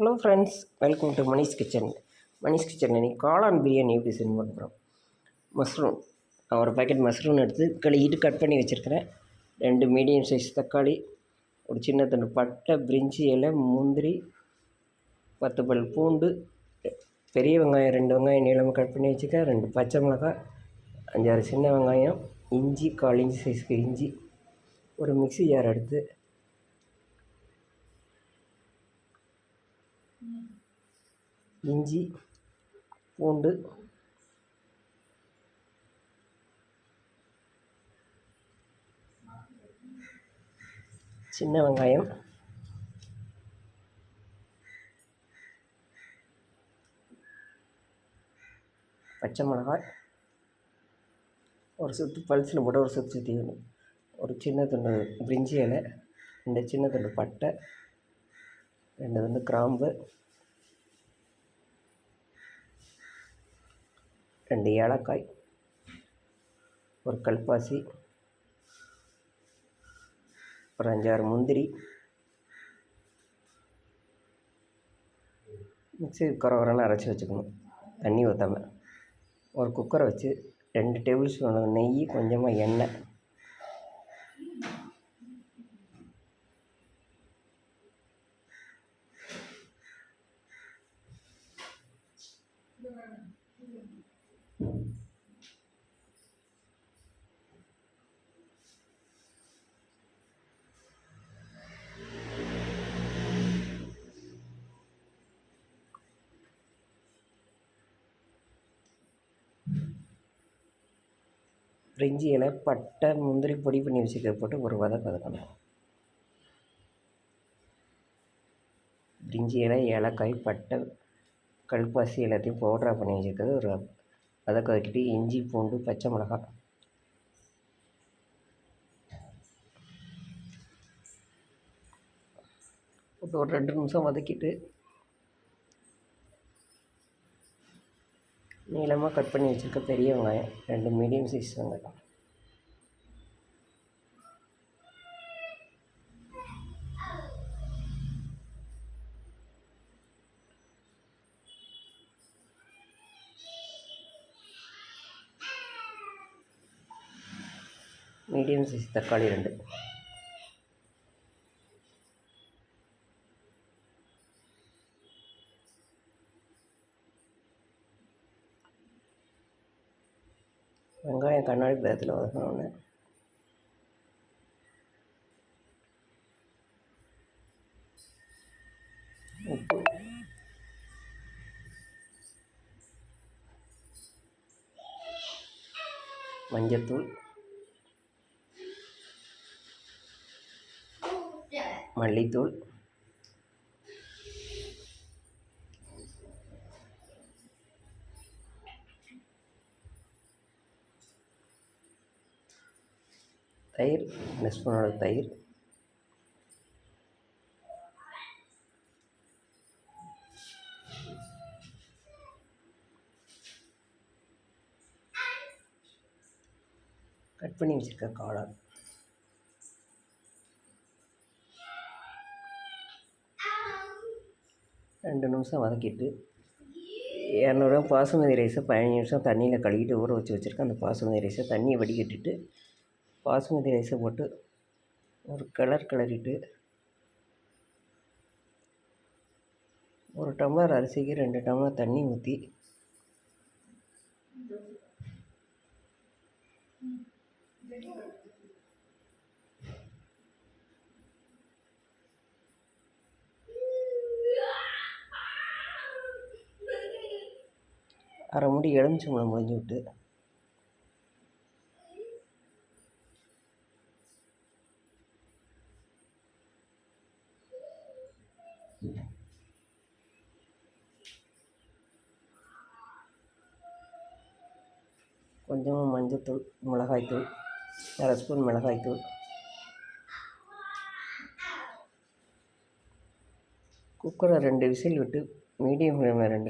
Hello friends welcome to Manish kitchen. Manish kitchen இன்னைக்கு காளான் பிரியாணி எப்படி செஞ்சு பண்ணுறோம் போகிறோம் மஷ்ரூம். ஒரு பாக்கெட் மஷ்ரூம் எடுத்து கழுவிட்டு கட் பண்ணி வச்சுருக்கிறேன். ரெண்டு மீடியம் சைஸ் தக்காளி ஒரு சின்ன தண்டு பட்டை பிரிஞ்சி இலை முந்திரி பத்து பல் பூண்டு பெரிய வெங்காயம் ரெண்டு வெங்காயம் நீளமாக கட் பண்ணி வச்சுருக்கேன். ரெண்டு பச்சை மிளகாய் அஞ்சாறு சின்ன வெங்காயம் இஞ்சி கால் இஞ்சி சைஸ்க்கு இஞ்சி ஒரு மிக்ஸி ஜார் எடுத்து இஞ்சி பூண்டு சின்ன வெங்காயம் பச்சை மிளகாய் ஒரு சுத்து பல்ஸில் போட்டு ஒரு சுற்றி ஒரு சின்ன துண்டு பிரிஞ்சி இலை ரெண்டு சின்ன துண்டு பட்டை ரெண்டு வந்து கிராம்பு. ரெண்டு ஏலக்காய் ஒரு கல்பாசி ஒரு அஞ்சாறு முந்திரி மிக்சி குறவரன்னு அரைச்சி வச்சுக்கணும். தண்ணி ஊற்றாம ஒரு குக்கரை வச்சு ரெண்டு டேபிள் ஸ்பூன் நெய் கொஞ்சமாக எண்ணெய் பிரிஞ்சி இலை பட்டை முந்திரி பொடி பண்ணி வச்சுக்க போட்டு ஒரு வதை வதக்கணும். பிரிஞ்சி இலை ஏலக்காய் பட்டை கல்பாசி எல்லாத்தையும் பவுட்ரா பண்ணி வச்சுருக்கிறது. ஒரு வதக்க வதக்கிட்டு இஞ்சி பூண்டு பச்சை மிளகாய். போட்டு ஒரு ரெண்டு நிமிஷம் வதக்கிட்டு நீளமாக கட் பண்ணி வச்சுருக்க பெரிய வெங்காயம் ரெண்டு மீடியம் சைஸ் வெங்காயம். மீடியம் சைஸ் தக்காளி ரெண்டு. வெங்காயம் கண்ணாடி பதத்தில் வதக்கணுன்னு உப்பு. மஞ்சத்தூள். மல்லித்தூள். தயிர் ரெண்டு ஸ்பூனோட தயிர். கட் பண்ணி வச்சுருக்க காளான். ரெண்டு நிமிஷம் வதக்கிட்டு இரநூறுவா பாசுமதி ரைஸை பதினஞ்சு நிமிஷம் தண்ணியில் கழுவிட்டு ஊற வச்சு வச்சுருக்கேன் அந்த பாசுமதி ரைஸை தண்ணியை வடிகட்டிட்டு பாசுமதி ரைஸை போட்டு ஒரு கலர் கிளறிட்டு ஒரு டம்ளர் அரிசிக்கு ரெண்டு டம்ளர் தண்ணி ஊற்றி அரை மூடி எலுமிச்சம்பழம் முடிஞ்சு விட்டு கொஞ்சம் மஞ்சத்தூள் மிளகாய்த்தூள் அரை ஸ்பூன் மிளகாய்த்தூள். குக்கரை ரெண்டு விசில் விட்டு மீடியம் ஃப்ளேமில் ரெண்டு